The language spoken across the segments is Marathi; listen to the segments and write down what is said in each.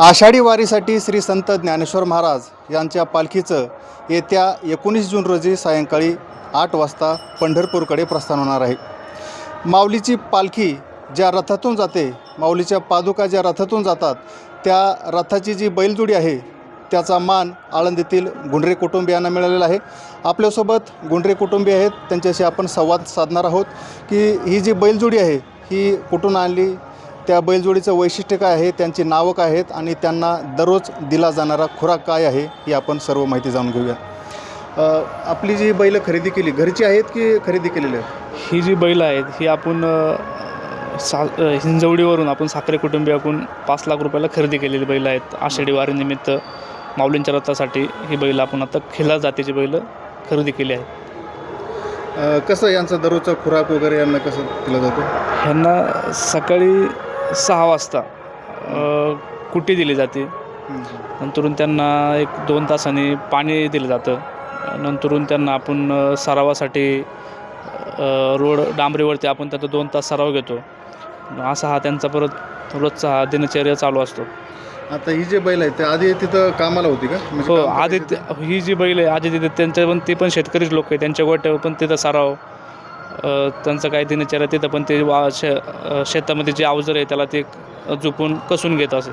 आषाढी वारीसाठी श्री संत ज्ञानेश्वर महाराज यांच्या पालखीचं येत्या एकोणीस जून रोजी सायंकाळी आठ वाजता पंढरपूरकडे प्रस्थान होणार आहे. माऊलीची पालखी ज्या रथातून जाते माऊलीच्या पादुका ज्या रथातून जातात त्या रथाची जी बैलजोडी आहे त्याचा मान आळंदीतील गुंडरे कुटुंबियांना मिळालेला आहे. आपल्यासोबत गुंडरे कुटुंबीय आहेत त्यांच्याशी आपण संवाद साधणार आहोत की ही जी बैलजोडी आहे ही कुठून आणली त्या बैलजोडीचं वैशिष्ट्य काय आहे त्यांची नावं काय आहेत आणि त्यांना दररोज दिला जाणारा खुराक काय आहे ही आपण सर्व माहिती जाणून घेऊया. आपली जी बैल खरेदी केली घरची आहेत की खरेदी केलेली आहे ही जी बैल आहेत ही आपण सा हिंजवडीवरून आपण साखरे कुटुंबियाकडून पाच लाख रुपयाला खरेदी केलेली बैल आहेत. आषाढी वारीनिमित्त माऊलींच्या रथासाठी ही बैल आपण आता खिल्लार जातीची बैल खरेदी केली आहेत. कसं यांचा दररोजचा खुराक वगैरे यांना कसं दिला जातो? ह्यांना सकाळी सहा वाजता अ, कुटी दिली जाते. नंतरून त्यांना एक दोन तासांनी पाणी दिलं जातं. नंतरून त्यांना आपण सरावासाठी रोड डांबरीवरती आपण त्याचा दोन तास सराव घेतो. असा हा त्यांचा परत रोजचा हा दिनचर्या चालू असतो. आता ही जे बैल आहे ते आधी तिथं कामाला होती का? म्हणजे हो आधी ही जी बैल आहे आधी तिथे त्यांच्या पण ते पण शेतकरीच लोक आहे त्यांच्या गोट्यावर पण तिथं सराव त्यांचं काय दिनचर्या तिथं पण ते वा शे शेतामध्ये जे अवजर आहे त्याला ते जुपून कसून घेत असे.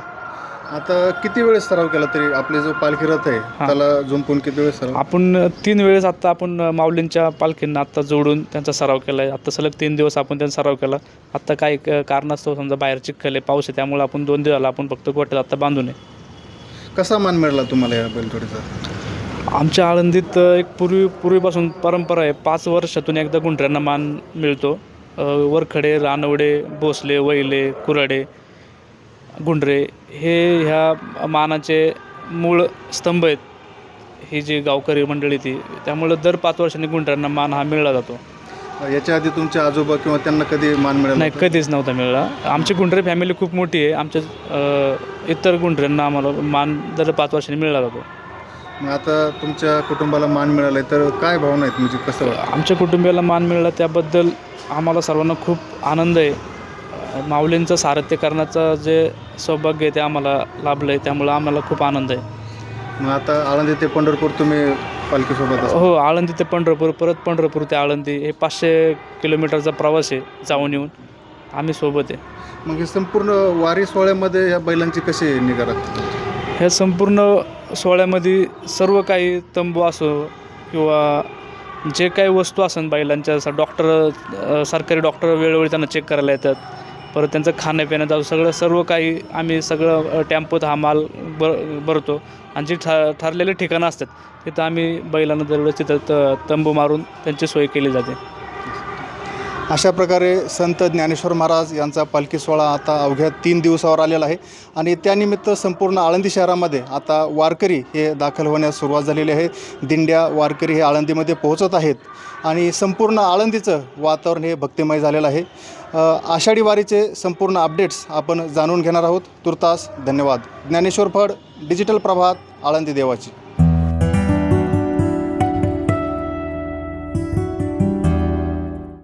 आता किती वेळेस सराव केला तरी आपले जो पालखी रथ आहे हां. त्याला झुंपून किती वेळेस सराव? आपण तीन वेळेस आत्ता आपण माऊलींच्या पालखींना आत्ता जोडून त्यांचा सराव केला आहे. आत्ता सलग तीन दिवस आपण त्यांचा सराव केला. आत्ता काही क- कारणास्तव समजा बाहेर चिखल आहे पाऊस आहे त्यामुळे आपण दोन दिवसाला आपण फक्त गोट्यात आत्ता बांधून आहे. कसा मान मिळाला तुम्हाला या बैलजोडीचा? आमच्या आळंदीत एक पूर्वी पूर्वीपासून परंपरा आहे. पाच वर्षातून एकदा गुंढऱ्यांना मान मिळतो. वरखडे रानवडे भोसले वैले कुराडे गुंढरे हे ह्या मानाचे मूळ स्तंभ आहेत. ही जी गावकरी मंडळी ती. त्यामुळं दर पाच वर्षांनी गुंढऱ्यांना मान हा मिळला जातो. याच्या आधी तुमचे आजोबा किंवा त्यांना कधी मान मिळाला नाही? कधीच नव्हता मिळाला. आमची गुंढरे फॅमिली खूप मोठी आहे. आमच्या इतर गुंढऱ्यांना आम्हाला मान दर पाच वर्षांनी मिळला जातो. मग आता तुमच्या कुटुंबाला मान मिळालाय तर काय भावना आहेत? म्हणजे कसं वाटतं? आमच्या कुटुंबियाला मान मिळाला त्याबद्दल आम्हाला सर्वांना खूप आनंद आहे. माऊलींचं सारथ्य करण्याचं जे सौभाग्य आहे ते आम्हाला लाभलं आहे त्यामुळं आम्हाला खूप आनंद आहे. मग आता आळंदी ते पंढरपूर तुम्ही पालखीसोबत असता. हो आळंदी ते पंढरपूर परत पंढरपूर ते आळंदी हे पाचशे किलोमीटरचा प्रवास आहे जाऊन येऊन. आम्ही सोबत आहे. मग हे संपूर्ण वारी सोहळ्यामध्ये या बैलांची कशी निगा राखते ह्या संपूर्ण सोहळ्यामध्ये सर्व काही तंबू असो किंवा जे काही वस्तू असन बैलांच्या असं डॉक्टर सरकारी डॉक्टर वेळोवेळी त्यांना चेक करायला येतात. परत त्यांचं खाण्यापिण्याचं सगळं सर्व काही आम्ही सगळं टॅम्पोत टेम्पोत हा माल बर भरतो. आणि जी ठा ठरलेले ठिकाणं असतात तिथं आम्ही बैलांना दरवेळेस तिथं त तंबू मारून त्यांची सोय केली जाते. अशा प्रकारे संत ज्ञानेश्वर महाराज यांचा पालखी सोहळा आता अवघ्या तीन दिवसावर आलेला आहे. आणि त्यानिमित्त संपूर्ण आळंदी शहरामध्ये आता वारकरी हे दाखल होण्यास सुरुवात झालेली आहे. दिंड्या वारकरी हे आळंदीमध्ये पोहोचत आहेत. आणि संपूर्ण आळंदीचं वातावरण हे भक्तिमय झालेलं आहे. आषाढी वारीचे संपूर्ण अपडेट्स आपण जाणून घेणार आहोत. तुर्तास धन्यवाद. ज्ञानेश्वर फड डिजिटल प्रभात आळंदी देवाची.